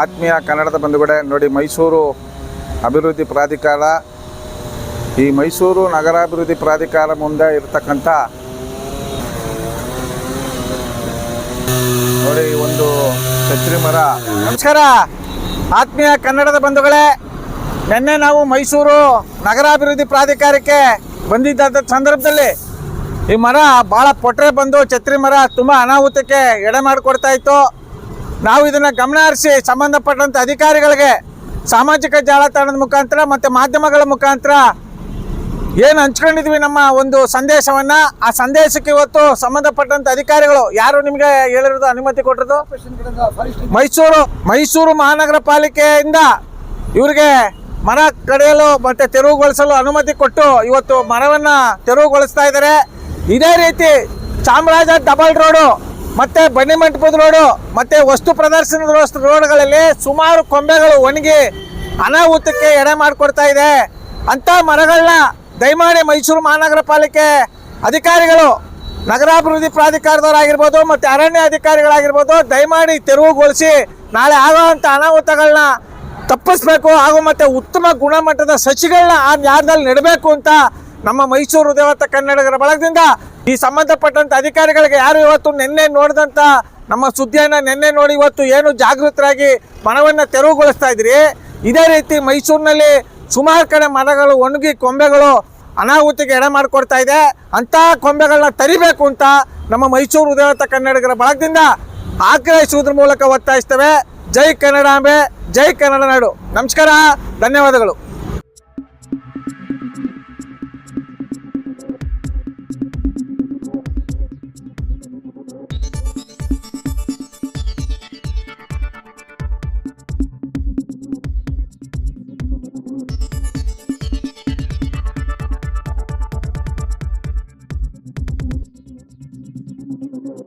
ಆತ್ಮೀಯ ಕನ್ನಡದ ಬಂಧುಗಡೆ ನೋಡಿ ಮೈಸೂರು ಅಭಿವೃದ್ಧಿ ಪ್ರಾಧಿಕಾರ. ಈ ಮೈಸೂರು ನಗರಾಭಿವೃದ್ಧಿ ಪ್ರಾಧಿಕಾರ ಮುಂದೆ ಇರತಕ್ಕಂಥ ನೋಡಿ ಒಂದು ಛತ್ರಿ ಮರ. ನಮಸ್ಕಾರ. ಆತ್ಮೀಯ ಕನ್ನಡದ ಬಂಧುಗಳೇ, ನಿನ್ನೆ ನಾವು ಮೈಸೂರು ನಗರಾಭಿವೃದ್ಧಿ ಪ್ರಾಧಿಕಾರಕ್ಕೆ ಬಂದಿದ್ದ ಸಂದರ್ಭದಲ್ಲಿ ಈ ಮರ ಭಾಳ ಪೊಟ್ರೆ ಬಂದು ಛತ್ರಿ ಮರ ತುಂಬ ಅನಾಹುತಕ್ಕೆ ಎಡೆ ಮಾಡಿಕೊಡ್ತಾ ಇತ್ತು. ನಾವು ಇದನ್ನು ಗಮನ ಹರಿಸಿ ಸಂಬಂಧಪಟ್ಟಂಥ ಅಧಿಕಾರಿಗಳಿಗೆ ಸಾಮಾಜಿಕ ಜಾಲತಾಣದ ಮುಖಾಂತರ ಮತ್ತು ಮಾಧ್ಯಮಗಳ ಮುಖಾಂತರ ಏನು ಹಂಚ್ಕೊಂಡಿದ್ವಿ ನಮ್ಮ ಒಂದು ಸಂದೇಶವನ್ನ, ಆ ಸಂದೇಶಕ್ಕೆ ಇವತ್ತು ಸಂಬಂಧಪಟ್ಟಂತ ಅಧಿಕಾರಿಗಳು ಯಾರು ನಿಮಗೆ ಹೇಳಿರೋದು ಅನುಮತಿ ಕೊಟ್ಟಿರೋದು? ಮೈಸೂರು ಮೈಸೂರು ಮಹಾನಗರ ಪಾಲಿಕೆಯಿಂದ ಇವರಿಗೆ ಮರ ಕಡೆಯಲು ಮತ್ತೆ ತೆರವುಗೊಳಿಸಲು ಅನುಮತಿ ಕೊಟ್ಟು ಇವತ್ತು ಮರವನ್ನು ತೆರವುಗೊಳಿಸ್ತಾ ಇದ್ದಾರೆ ಇದೇ ರೀತಿ ಚಾಮರಾಜ ಡಬಲ್ ರೋಡು ಮತ್ತೆ ಬನ್ನಿಮಂಟಪದ ರೋಡು, ಮತ್ತೆ ವಸ್ತು ಪ್ರದರ್ಶನದ ರೋಡ್ಗಳಲ್ಲಿ ಸುಮಾರು ಕೊಂಬೆಗಳು ಒಣಗಿ ಅನಾಹುತಕ್ಕೆ ಎಡೆ ಮಾಡಿಕೊಡ್ತಾ ಇದೆ. ಅಂತ ಮರಗಳನ್ನ ದಯಮಾಡಿ ಮೈಸೂರು ಮಹಾನಗರ ಪಾಲಿಕೆ ಅಧಿಕಾರಿಗಳು, ನಗರಾಭಿವೃದ್ಧಿ ಪ್ರಾಧಿಕಾರದವರಾಗಿರ್ಬೋದು ಮತ್ತು ಅರಣ್ಯ ಅಧಿಕಾರಿಗಳಾಗಿರ್ಬೋದು ದಯಮಾಡಿ ತೆರವುಗೊಳಿಸಿ ನಾಳೆ ಆಗೋವಂಥ ಅನಾಹುತಗಳನ್ನ ತಪ್ಪಿಸ್ಬೇಕು ಹಾಗೂ ಮತ್ತೆ ಉತ್ತಮ ಗುಣಮಟ್ಟದ ಸಸಿಗಳನ್ನ ಆ ಜಾಗದಲ್ಲಿ ನೆಡಬೇಕು ಅಂತ ನಮ್ಮ ಮೈಸೂರು ದೇವತ ಕನ್ನಡಿಗರ ಬಳಗದಿಂದ ಈ ಸಂಬಂಧಪಟ್ಟಂತ ಅಧಿಕಾರಿಗಳಿಗೆ ಯಾರು ಇವತ್ತು ನಿನ್ನೆ ನೋಡಿದಂತ ನಮ್ಮ ಸುದ್ದಿಯನ್ನ ನಿನ್ನೆ ನೋಡಿ ಇವತ್ತು ಏನು ಜಾಗೃತರಾಗಿ ಮನವನ್ನ ತೆರವುಗೊಳಿಸ್ತಾ ಇದ್ರಿ? ಇದೇ ರೀತಿ ಮೈಸೂರಿನಲ್ಲಿ ಸುಮಾರು ಕಡೆ ಮರಗಳು ಒಣಗಿ ಕೊಂಬೆಗಳು ಅನಾಹುತಿಗೆ ಎಡೆ ಮಾಡಿಕೊಡ್ತಾ ಇದೆ. ಅಂತ ಕೊಂಬೆಗಳನ್ನ ತರಿಬೇಕು ಅಂತ ನಮ್ಮ ಮೈಸೂರು ಉದಯತ ಕನ್ನಡಿಗರ ಬಳಗದಿಂದ ಆಗ್ರಹಿಸುವುದ್ರ ಮೂಲಕ ಒತ್ತಾಯಿಸ್ತೇವೆ. ಜೈ ಕನ್ನಡಾಂಬೆ ಜೈ ಕನ್ನಡ ನಾಡು. ನಮಸ್ಕಾರ, ಧನ್ಯವಾದಗಳು. Thank you.